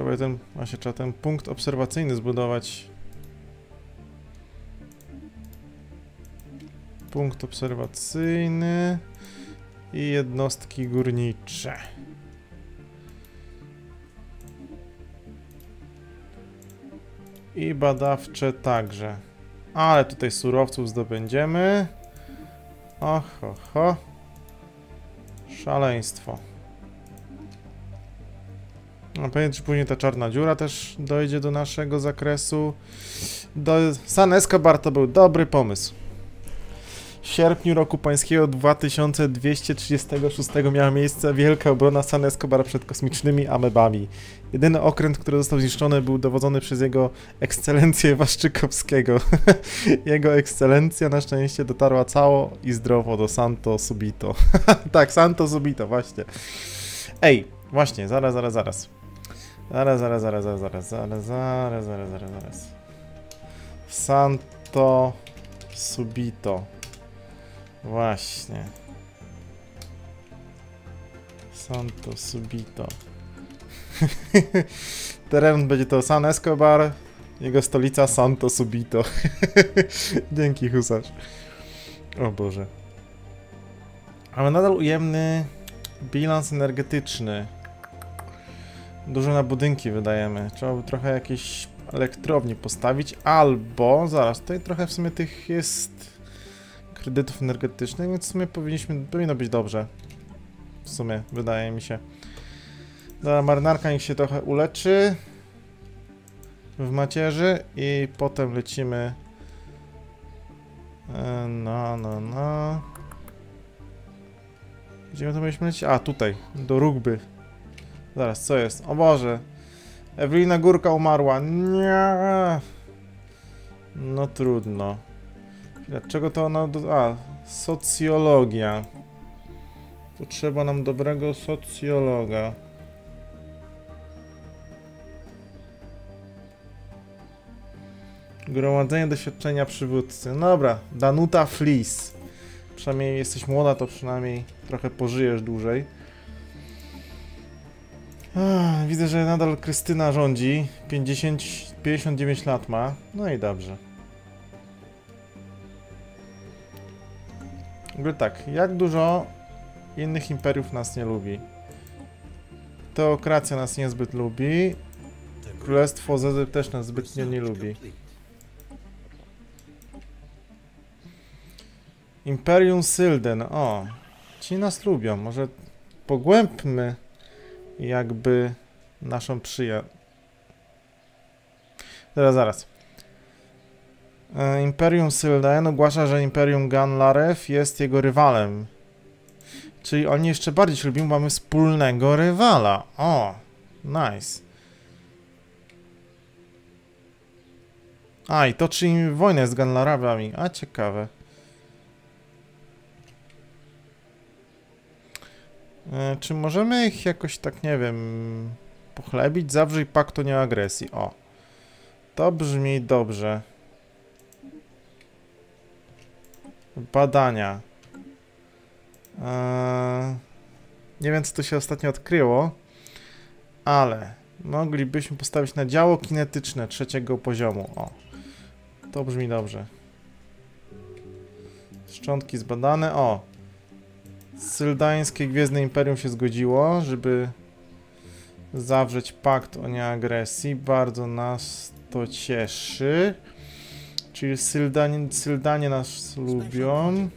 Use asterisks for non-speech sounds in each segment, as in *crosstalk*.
Trzeba ten, właśnie trzeba ten punkt obserwacyjny zbudować. Punkt obserwacyjny i jednostki górnicze. I badawcze także. Ale tutaj surowców zdobędziemy. Oho, ho. Szaleństwo. No pewnie, czy później ta czarna dziura też dojdzie do naszego zakresu. Do... San Escobar to był dobry pomysł. W sierpniu roku pańskiego 2236 miała miejsce wielka obrona San Escobar przed kosmicznymi amebami. Jedyny okręt, który został zniszczony, był dowodzony przez jego ekscelencję Waszczykowskiego. *laughs* jego ekscelencja na szczęście dotarła cało i zdrowo do Santo Subito. *laughs* tak, Santo Subito, właśnie. Ej, właśnie, zaraz, zaraz, zaraz. Zaraz, zaraz, zaraz, zaraz, zaraz, zaraz, zaraz, zaraz, zaraz, zaraz. Santo Subito. Właśnie. Santo Subito. *laughs* Teren będzie to San Escobar, jego stolica Santo Subito. *laughs* Dzięki, husarz. O Boże. Mamy nadal ujemny bilans energetyczny. Dużo na budynki wydajemy. Trzeba by trochę jakieś elektrowni postawić, albo, zaraz, tutaj trochę w sumie tych jest kredytów energetycznych, więc w sumie powinniśmy, powinno być dobrze. W sumie, wydaje mi się. Dobra, marynarka niech się trochę uleczy w macierzy i potem lecimy E, no, no, no Gdzie my to mieliśmy lecieć? A, tutaj, do rugby Zaraz, co jest? O Boże Ewelina Górka umarła Nie No trudno Dlaczego to ona... Do... A, socjologia. Potrzeba nam dobrego socjologa. Gromadzenie doświadczenia przywódcy. No dobra, Danuta Flis. Przynajmniej jesteś młoda, to przynajmniej trochę pożyjesz dłużej. Widzę, że nadal Krystyna rządzi. 50, 59 lat ma. No i dobrze. W ogóle tak, jak dużo innych imperiów nas nie lubi? Teokracja nas niezbyt lubi. Królestwo Zedy też nas zbytnio nie lubi. Imperium Sylden, o. Ci nas lubią, może pogłębmy jakby naszą przyjaźń. Zaraz, zaraz. E, Imperium Sylden ogłasza, że Imperium Ganlarew jest jego rywalem. Czyli oni jeszcze bardziej się lubią, mamy wspólnego rywala. O, nice. A, i toczy im wojnę z Ganlarawami. A, ciekawe. Czy możemy ich jakoś tak, nie wiem, pochlebić? Zawrzyj pakt o nieagresji. O. To brzmi dobrze. Badania. Eee, nie wiem, co tu się ostatnio odkryło, ale moglibyśmy postawić na działo kinetyczne trzeciego poziomu. O, to brzmi dobrze. Szczątki zbadane. O, Syldańskie Gwiezdne Imperium się zgodziło, żeby zawrzeć pakt o nieagresji. Bardzo nas to cieszy. Czyli Syldanie, Syldanie nas lubią.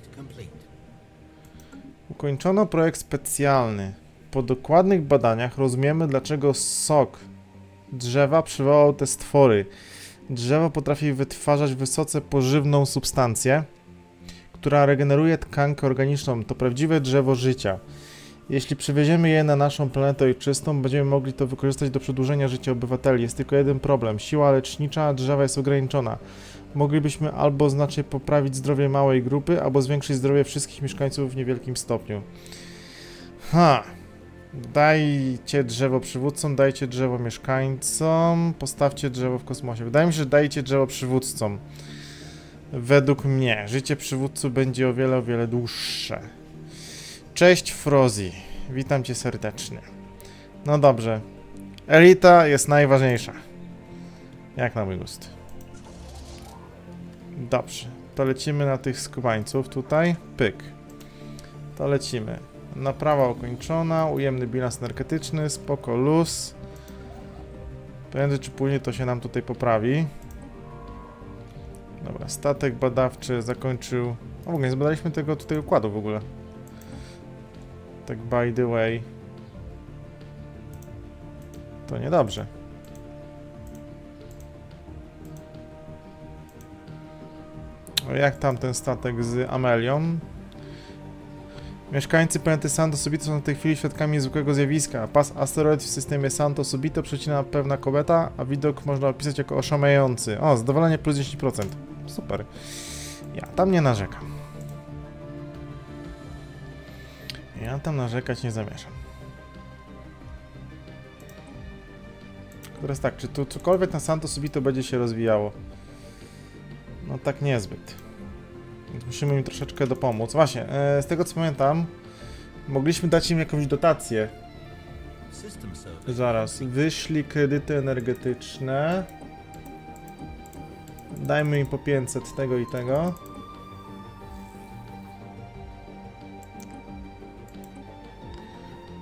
Ukończono projekt specjalny. Po dokładnych badaniach rozumiemy, dlaczego sok drzewa przywołał te stwory. Drzewo potrafi wytwarzać wysoce pożywną substancję, która regeneruje tkankę organiczną. To prawdziwe drzewo życia. Jeśli przywieziemy je na naszą planetę ojczystą, będziemy mogli to wykorzystać do przedłużenia życia obywateli. Jest tylko jeden problem. Siła lecznicza drzewa jest ograniczona moglibyśmy albo znacznie poprawić zdrowie małej grupy, albo zwiększyć zdrowie wszystkich mieszkańców w niewielkim stopniu. Ha! Dajcie drzewo przywódcom, dajcie drzewo mieszkańcom, postawcie drzewo w kosmosie. Wydaje mi się, że dajcie drzewo przywódcom. Według mnie życie przywódców będzie o wiele, o wiele dłuższe. Cześć Frozi, witam cię serdecznie. No dobrze, Elita jest najważniejsza. Jak na mój gust. Dobrze. To lecimy na tych skubańców tutaj. Pyk. To lecimy. Naprawa ukończona, ujemny bilans energetyczny, spoko luz. Prędzej czy później to się nam tutaj poprawi. Dobra, statek badawczy zakończył... O, w ogóle nie zbadaliśmy tego tutaj układu w ogóle. Tak by the way. To niedobrze. O, jak tam ten statek z Amelią? Mieszkańcy planety Santo Subito są w tej chwili świadkami niezwykłego zjawiska. Pas asteroid w systemie Santo Subito przecina pewna kometa, a widok można opisać jako oszałamiający. O, zadowolenie plus 10%. Super. Ja tam nie narzekam. Ja tam narzekać nie zamierzam. Teraz tak, czy tu cokolwiek na Santo Subito będzie się rozwijało? No tak niezbyt. Więc musimy im troszeczkę dopomóc. Właśnie, e, z tego co pamiętam, mogliśmy dać im jakąś dotację. Zaraz, wyślij kredyty energetyczne. Dajmy im po 500 tego i tego.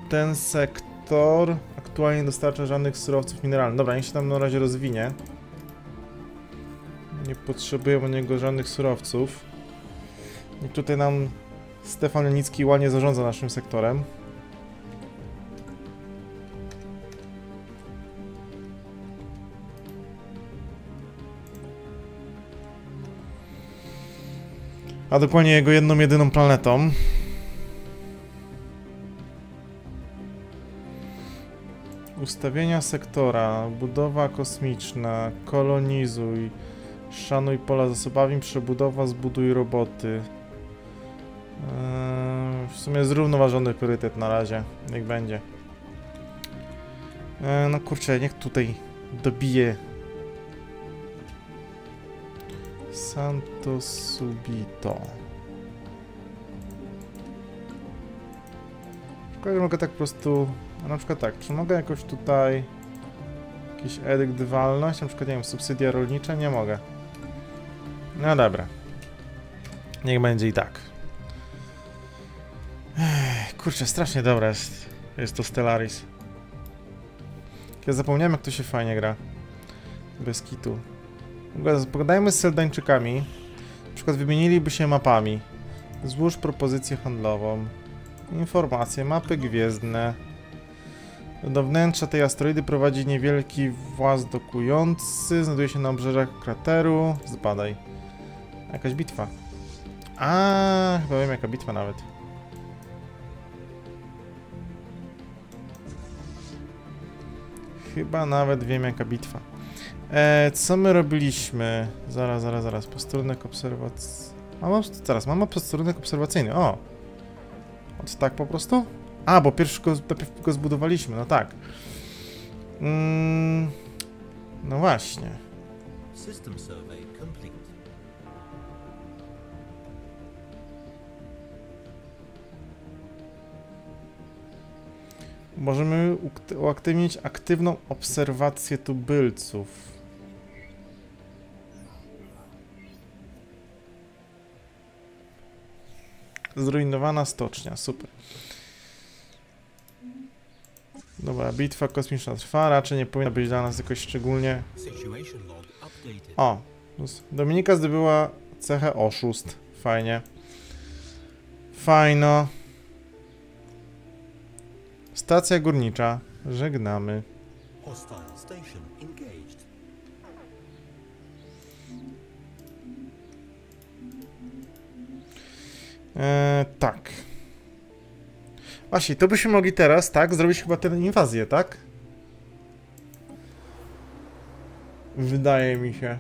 Ten sektor aktualnie nie dostarcza żadnych surowców mineralnych. Dobra, niech się tam na razie rozwinie. Nie potrzebuję od niego żadnych surowców. I tutaj nam Stefan Janicki ładnie zarządza naszym sektorem. A dokładnie jego jedną, jedyną planetą. Ustawienia sektora, budowa kosmiczna, kolonizuj, szanuj pola zasobami, przebudowa, zbuduj roboty. Eee, w sumie zrównoważony priorytet na razie, niech będzie. Eee, no kurczę, niech tutaj dobije Santo Subito. Szkoda, że mogę tak po prostu... a Na przykład tak, czy mogę jakoś tutaj... Jakiś edykt walność, na przykład, nie wiem, subsydia rolnicza? Nie mogę. No dobra. Niech będzie i tak. Ech, kurczę, strasznie dobra jest, jest to Stellaris. Ja zapomniałem, jak to się fajnie gra. Bez kitu. Pogadajmy z Seldańczykami. Na przykład wymieniliby się mapami. Złóż propozycję handlową. Informacje, mapy gwiezdne. Do wnętrza tej asteroidy prowadzi niewielki właz dokujący. Znajduje się na obrzeżach krateru. Zbadaj. Jakaś bitwa. A, chyba wiem jaka bitwa nawet. Chyba nawet wiem jaka bitwa. E, co my robiliśmy? Zaraz, zaraz, zaraz. Posterunek obserwacyjny. A mam, zaraz, mam posterunek obserwacyjny. O! Od tak po prostu? A, bo pierwszy go, najpierw go zbudowaliśmy, no tak. Mm, no właśnie. System survey complete. Możemy uaktywnić aktywną obserwację tubylców. Zrujnowana stocznia, super. Dobra, bitwa kosmiczna trwa, raczej nie powinna być dla nas jakoś szczególnie... O, Dominika zdobyła cechę oszust, fajnie. Fajno. Stacja górnicza, żegnamy. Hostile station Eee, tak. Właśnie, to byśmy mogli teraz, tak, zrobić chyba tę inwazję, tak? Wydaje mi się.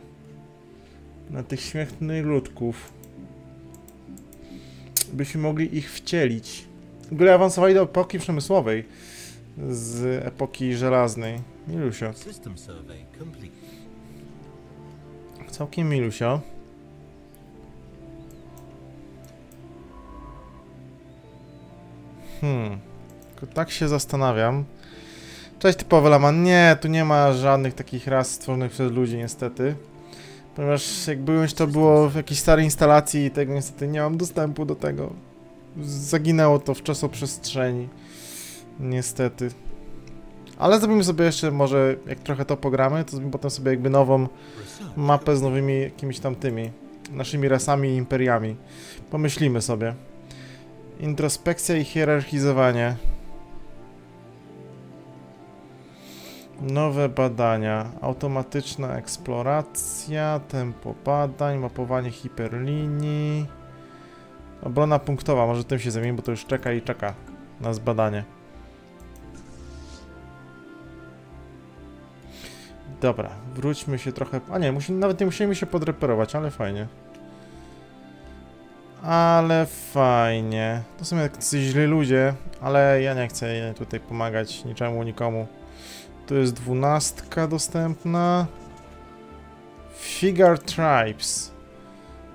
Na tych śmiesznych ludków. Byśmy mogli ich wcielić. W ogóle awansowali do epoki przemysłowej. Z epoki żelaznej. Milusio. Całkiem milusio. Hmm. Tak się zastanawiam. Cześć typowy laman. Nie, tu nie ma żadnych takich ras stworzonych przez ludzi niestety. Ponieważ jak byłeś to było w jakiejś starej instalacji i tego niestety nie mam dostępu do tego. Zaginęło to w czasoprzestrzeni. Niestety. Ale zrobimy sobie jeszcze może, jak trochę to pogramy, to zrobimy potem sobie jakby nową mapę z nowymi jakimiś tam tymi naszymi rasami i imperiami. Pomyślimy sobie. Introspekcja i hierarchizowanie. Nowe badania. Automatyczna eksploracja, tempo badań, mapowanie hiperlinii. Obrona punktowa, może tym się zajmiemy, bo to już czeka i czeka na zbadanie. Dobra, wróćmy się trochę. A nie, musi, nawet nie musimy się podreperować, ale fajnie. Ale fajnie. To są jacyś źli ludzie, ale ja nie chcę tutaj pomagać niczemu, nikomu. Tu jest dwunastka dostępna. Figure Tribes.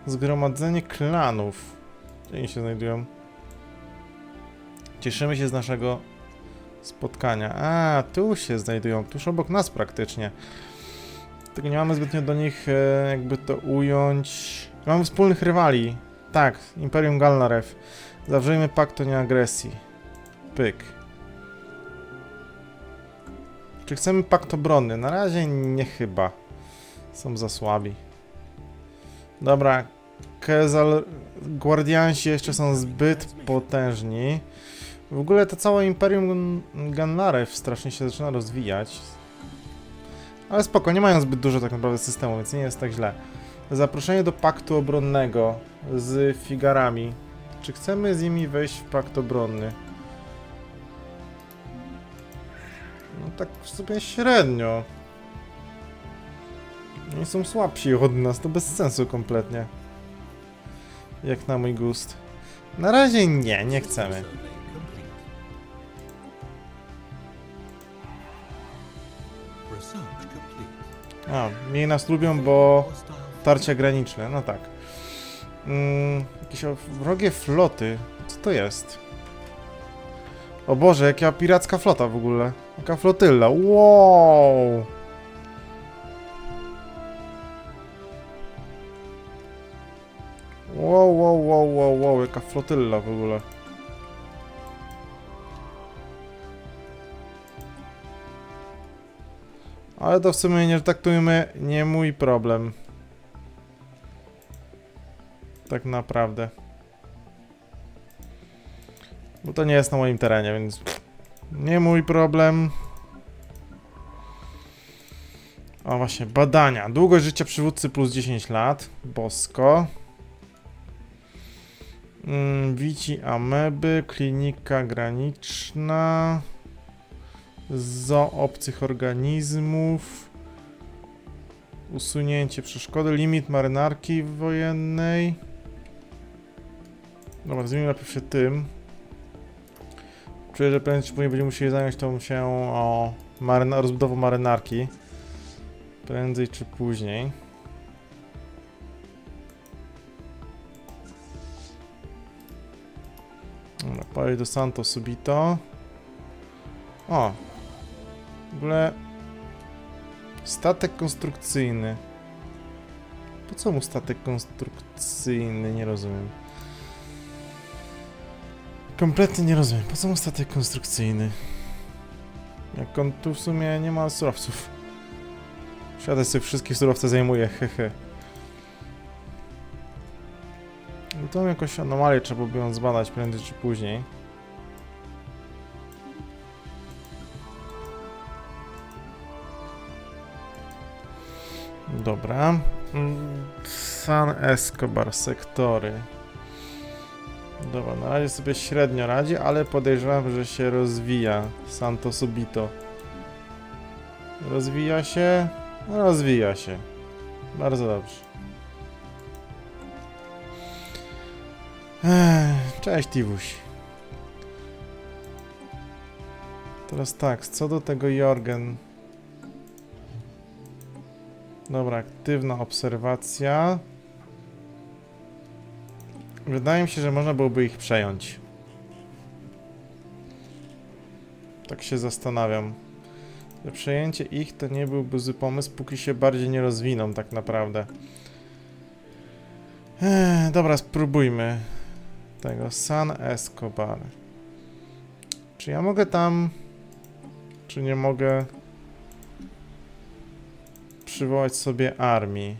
Zgromadzenie klanów. Gdzie oni się znajdują? Cieszymy się z naszego spotkania. A, tu się znajdują, tuż obok nas praktycznie. Tylko nie mamy zbytnio do nich, e, jakby to ująć. Mamy wspólnych rywali. Tak, Imperium Galnarew. Zawrzyjmy pakt o nieagresji. Pyk. Czy chcemy pakt obronny? Na razie nie chyba. Są za słabi. Dobra. Kezal... Guardiansi jeszcze są zbyt potężni. W ogóle to całe Imperium Gannarew strasznie się zaczyna rozwijać. Ale spoko, nie mają zbyt dużo tak naprawdę systemu, więc nie jest tak źle. Zaproszenie do paktu obronnego z figarami. Czy chcemy z nimi wejść w pakt obronny? No tak sobie średnio. Oni są słabsi od nas, to bez sensu kompletnie. Jak na mój gust. Na razie nie, nie chcemy. A, mniej nas lubią, bo tarcia graniczne, no tak. Mm, jakieś wrogie floty. Co to jest? O Boże, jaka piracka flota w ogóle. Jaka flotylla. Wow! Wow, wow, wow, wow, wow, jaka flotylla w ogóle. Ale to w sumie nie traktujmy, nie mój problem. Tak naprawdę. Bo to nie jest na moim terenie, więc nie mój problem. O właśnie, badania. Długość życia przywódcy plus 10 lat. Bosko. Mm, Wici ameby, klinika graniczna. Zo obcych organizmów. Usunięcie przeszkody, limit marynarki wojennej. Dobra, zajmijmy najpierw się tym. Czuję, że prędzej później będziemy musieli zająć tą się o maryna rozbudową marynarki. Prędzej czy później. Dobra, pojechać do Santo Subito. O! W ogóle... Statek konstrukcyjny. Po co mu statek konstrukcyjny? Nie rozumiem. Kompletnie nie rozumiem. Po co mu statek konstrukcyjny? Jak on tu w sumie nie ma surowców. Siadę sobie wszystkie surowce zajmuje, hehe. No to jakąś anomalię trzeba by ją zbadać prędzej czy później. Dobra. Mm, San Escobar, sektory. Dobra, na razie sobie średnio radzi, ale podejrzewam, że się rozwija. Santo Subito. Rozwija się? No, Rozwija się. Bardzo dobrze. Cześć, Tiwuś. Teraz tak, co do tego Jorgen. Dobra, aktywna obserwacja. Wydaje mi się, że można byłoby ich przejąć. Tak się zastanawiam. że przejęcie ich to nie byłby zły pomysł, póki się bardziej nie rozwiną tak naprawdę. Dobra, spróbujmy tego San Escobar. Czy ja mogę tam... Czy nie mogę przywołać sobie armii?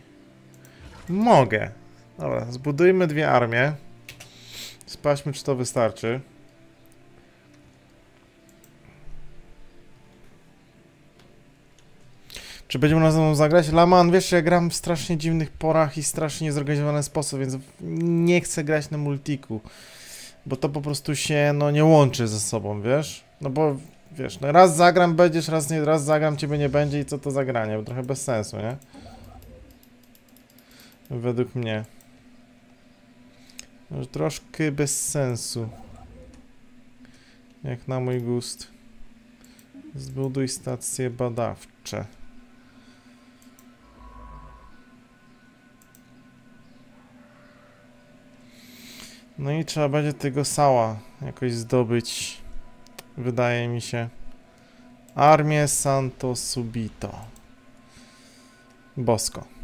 Mogę. Dobra, zbudujmy dwie armie. Sprawdźmy, czy to wystarczy. Czy będziemy na ze mną zagrać? Laman, wiesz, ja gram w strasznie dziwnych porach i strasznie niezorganizowany sposób, więc nie chcę grać na multiku. Bo to po prostu się, no, nie łączy ze sobą, wiesz? No bo, wiesz, no raz zagram będziesz, raz nie, raz zagram ciebie nie będzie i co to zagranie? Bo trochę bez sensu, nie? Według mnie. Troszkę bez sensu. Jak na mój gust. Zbuduj stacje badawcze. No i trzeba będzie tego sała jakoś zdobyć. Wydaje mi się. Armię Santo Subito. Bosko.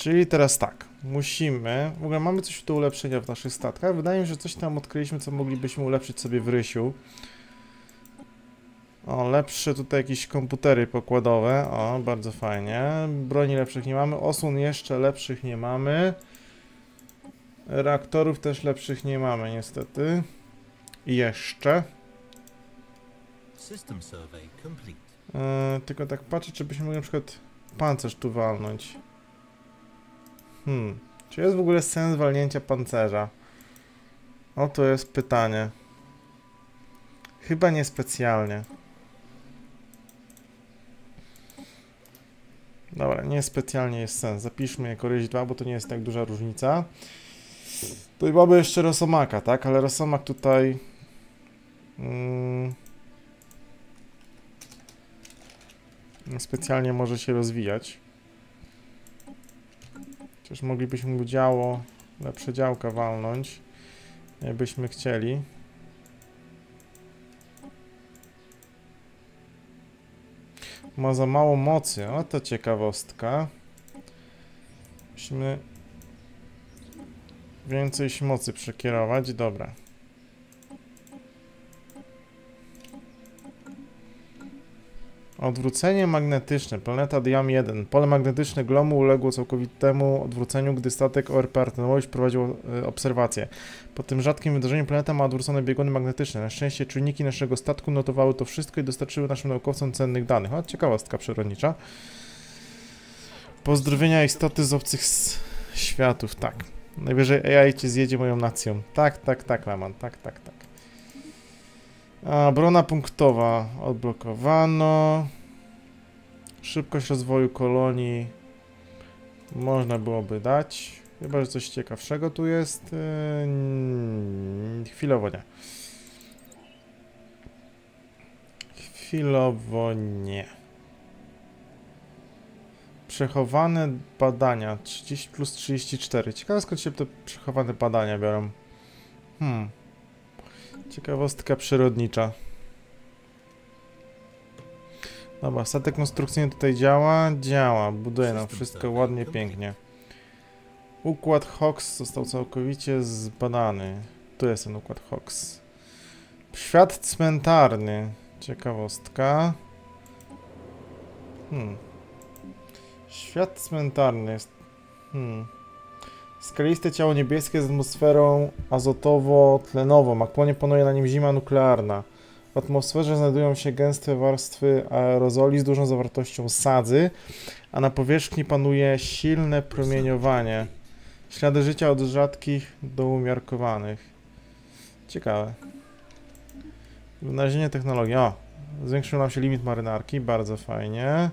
Czyli teraz tak, musimy, w ogóle mamy coś do ulepszenia w naszych statkach, wydaje mi się, że coś tam odkryliśmy, co moglibyśmy ulepszyć sobie w Rysiu. O, lepsze tutaj jakieś komputery pokładowe, o, bardzo fajnie. Broni lepszych nie mamy, osłon jeszcze lepszych nie mamy. Reaktorów też lepszych nie mamy, niestety. I jeszcze. Yy, tylko tak patrzę, czy byśmy mogli na przykład pancerz tu walnąć. Hmm. Czy jest w ogóle sens walnięcia pancerza? O, to jest pytanie. Chyba niespecjalnie. Dobra, niespecjalnie jest sens. Zapiszmy jako ryś 2, bo to nie jest tak duża różnica. Tutaj mamy jeszcze Rosomaka, tak? Ale Rosomak tutaj... Mm, specjalnie może się rozwijać. Chociaż moglibyśmy mu działo, lepsze działka walnąć, jakbyśmy chcieli. Ma za mało mocy, o to ciekawostka. Musimy więcej mocy przekierować, dobra. Odwrócenie magnetyczne. Planeta Diam 1. Pole magnetyczne Glomu uległo całkowitemu odwróceniu, gdy statek ORP Artemowość prowadził e, obserwacje. Po tym rzadkim wydarzeniu planeta ma odwrócone bieguny magnetyczne. Na szczęście czujniki naszego statku notowały to wszystko i dostarczyły naszym naukowcom cennych danych. O, ciekawostka przyrodnicza. Pozdrowienia istoty z obcych światów. Tak. Najwyżej AI cię zjedzie moją nacją. Tak, tak, tak, Laman. Tak, tak, tak. A, brona punktowa odblokowano. Szybkość rozwoju kolonii można byłoby dać. Chyba, że coś ciekawszego tu jest. Yy, chwilowo nie. Chwilowo nie. Przechowane badania 30 plus 34. Ciekawe skąd się te przechowane badania biorą. Hmm. Ciekawostka przyrodnicza. Dobra, statek konstrukcyjny tutaj działa? Działa, buduje nam wszystko ładnie, pięknie. Układ Hox został całkowicie zbadany. Tu jest ten układ Hox. Świat cmentarny. Ciekawostka. Hmm. Świat cmentarny jest... Hmm. Skaliste ciało niebieskie z atmosferą azotowo-tlenową. Aktualnie panuje na nim zima nuklearna. W atmosferze znajdują się gęste warstwy aerozoli z dużą zawartością sadzy, a na powierzchni panuje silne promieniowanie. Ślady życia od rzadkich do umiarkowanych. Ciekawe. Wynalezienie technologii. O! Zwiększył nam się limit marynarki, bardzo fajnie.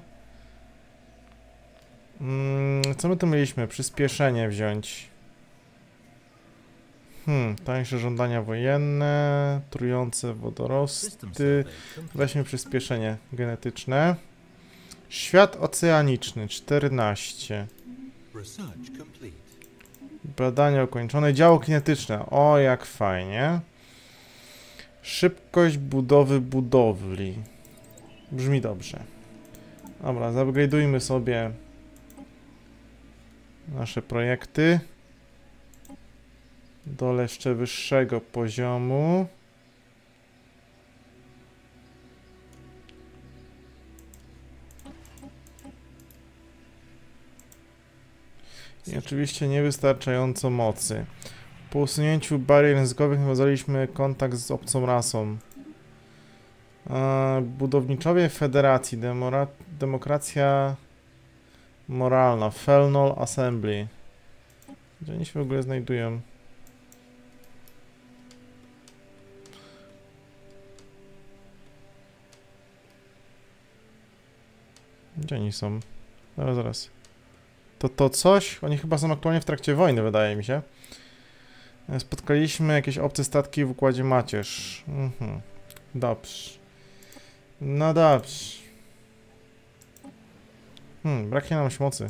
Mm, co my tu mieliśmy? Przyspieszenie wziąć. Hmm, tańsze żądania wojenne, trujące wodorosty. Weźmy przyspieszenie genetyczne. Świat oceaniczny 14. Research complete. Badania ukończone. Działo kinetyczne. O, jak fajnie. Szybkość budowy budowli. Brzmi dobrze. Dobra, zupgrade'ujmy sobie nasze projekty do jeszcze wyższego poziomu. I oczywiście niewystarczająco mocy. Po usunięciu barier językowych nawiązaliśmy kontakt z obcą rasą. Budowniczowie Federacji, Demora Demokracja Moralna, Felnol Assembly. Gdzie oni się w ogóle znajdują? Gdzie oni są? Zaraz, zaraz. To to coś? Oni chyba są aktualnie w trakcie wojny, wydaje mi się. E, Spotkaliśmy jakieś obce statki w układzie macierz. Mhm. Dobrze. No dobrze. Hmm, braknie nam mocy.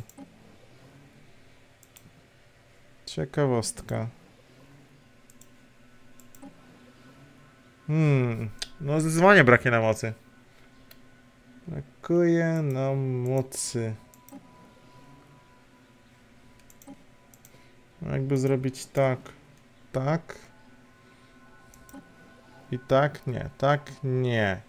Ciekawostka. Hmm, no zdecydowanie braknie nam mocy. Brakuje nam mocy. Jakby zrobić tak, tak. I tak, nie, tak, nie.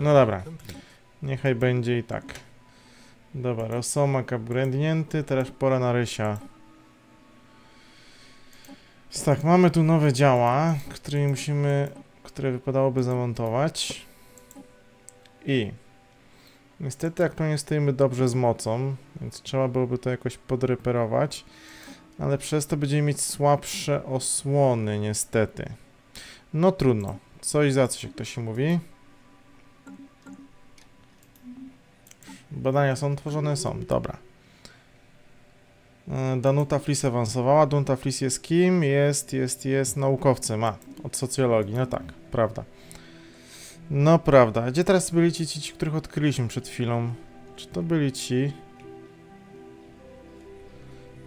No dobra. Niechaj będzie i tak. Dobra, rosomak upgrade'nięty, teraz pora na rysia. Tak, mamy tu nowe działa, które musimy, które wypadałoby zamontować. I niestety aktualnie stoimy dobrze z mocą, więc trzeba byłoby to jakoś podreperować. Ale przez to będziemy mieć słabsze osłony, niestety. No trudno. Coś za coś, jak to się mówi. Badania są tworzone? Są, dobra. E, Danuta Flis awansowała. Danuta Flis jest kim? Jest, jest, jest naukowcem. A, od socjologii. No tak, prawda. No prawda. Gdzie teraz byli ci, ci, ci których odkryliśmy przed chwilą? Czy to byli ci?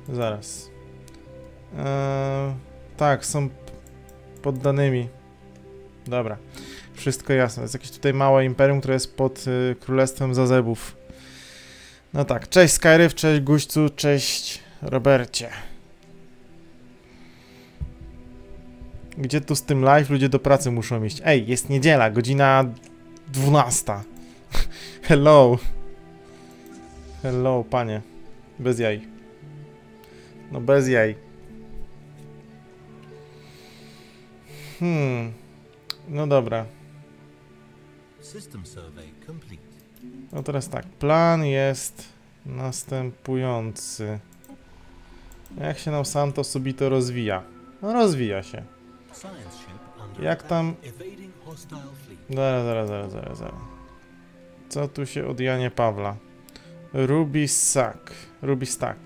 Zaraz. Eee, tak, są poddanymi. Dobra. Wszystko jasne. Jest jakieś tutaj małe imperium, które jest pod y, królestwem Zazebów. No tak, cześć Skyryf, cześć Guźcu, cześć Robercie. Gdzie tu z tym live? Ludzie do pracy muszą iść. Ej, jest niedziela, godzina 12. *laughs* Hello. Hello, panie. Bez jaj. No bez jaj. Hmm. No dobra. System survey complete. No teraz tak, plan jest następujący. Jak się nam Santo Subito rozwija? No rozwija się. Jak tam-. Zaraz, zaraz, zaraz, zaraz, zaraz. Co tu się od Janie Pawla? Ruby Sack. Ruby Stack.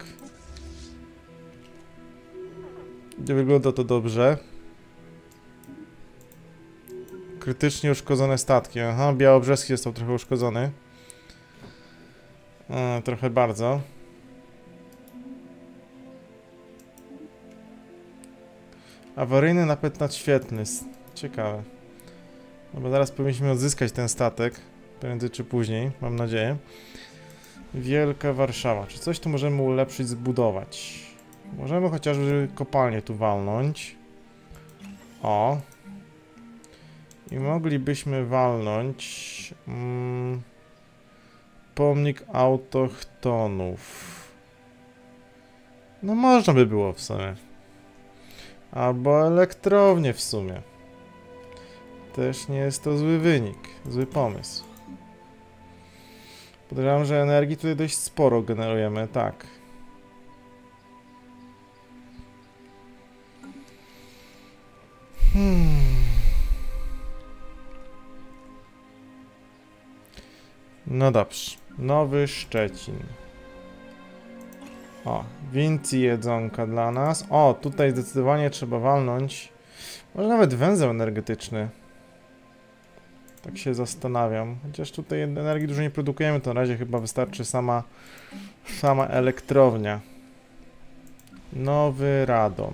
Wygląda to dobrze. Krytycznie uszkodzone statki. Aha, Białobrzeski został trochę uszkodzony. E, trochę bardzo. Awaryjny napęd nadświetlny. Ciekawe. No bo zaraz powinniśmy odzyskać ten statek. Prędzej czy później, mam nadzieję. Wielka Warszawa. Czy coś tu możemy ulepszyć, zbudować? Możemy chociażby kopalnię tu walnąć. O. I moglibyśmy walnąć mm, pomnik autochtonów. No można by było w sumie. Albo elektrownię w sumie. Też nie jest to zły wynik, zły pomysł. Podejrzewam, że energii tutaj dość sporo generujemy, tak. Hmm. No dobrze. Nowy Szczecin. O, wincy jedzonka dla nas. O, tutaj zdecydowanie trzeba walnąć. Może nawet węzeł energetyczny. Tak się zastanawiam. Chociaż tutaj energii dużo nie produkujemy, to na razie chyba wystarczy sama, sama elektrownia. Nowy radom.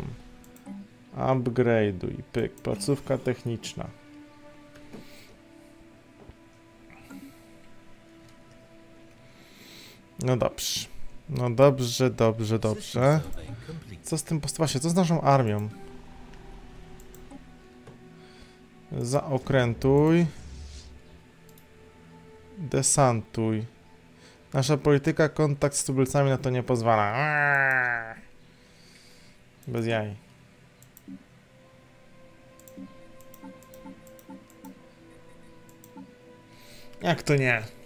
Upgrade'uj, pyk, placówka techniczna. No dobrze. No dobrze, dobrze, dobrze. Co z tym postępowanie? Co z naszą armią? Zaokrętuj. Desantuj. Nasza polityka, kontakt z tubylcami na to nie pozwala. Bez jaj. Jak to nie?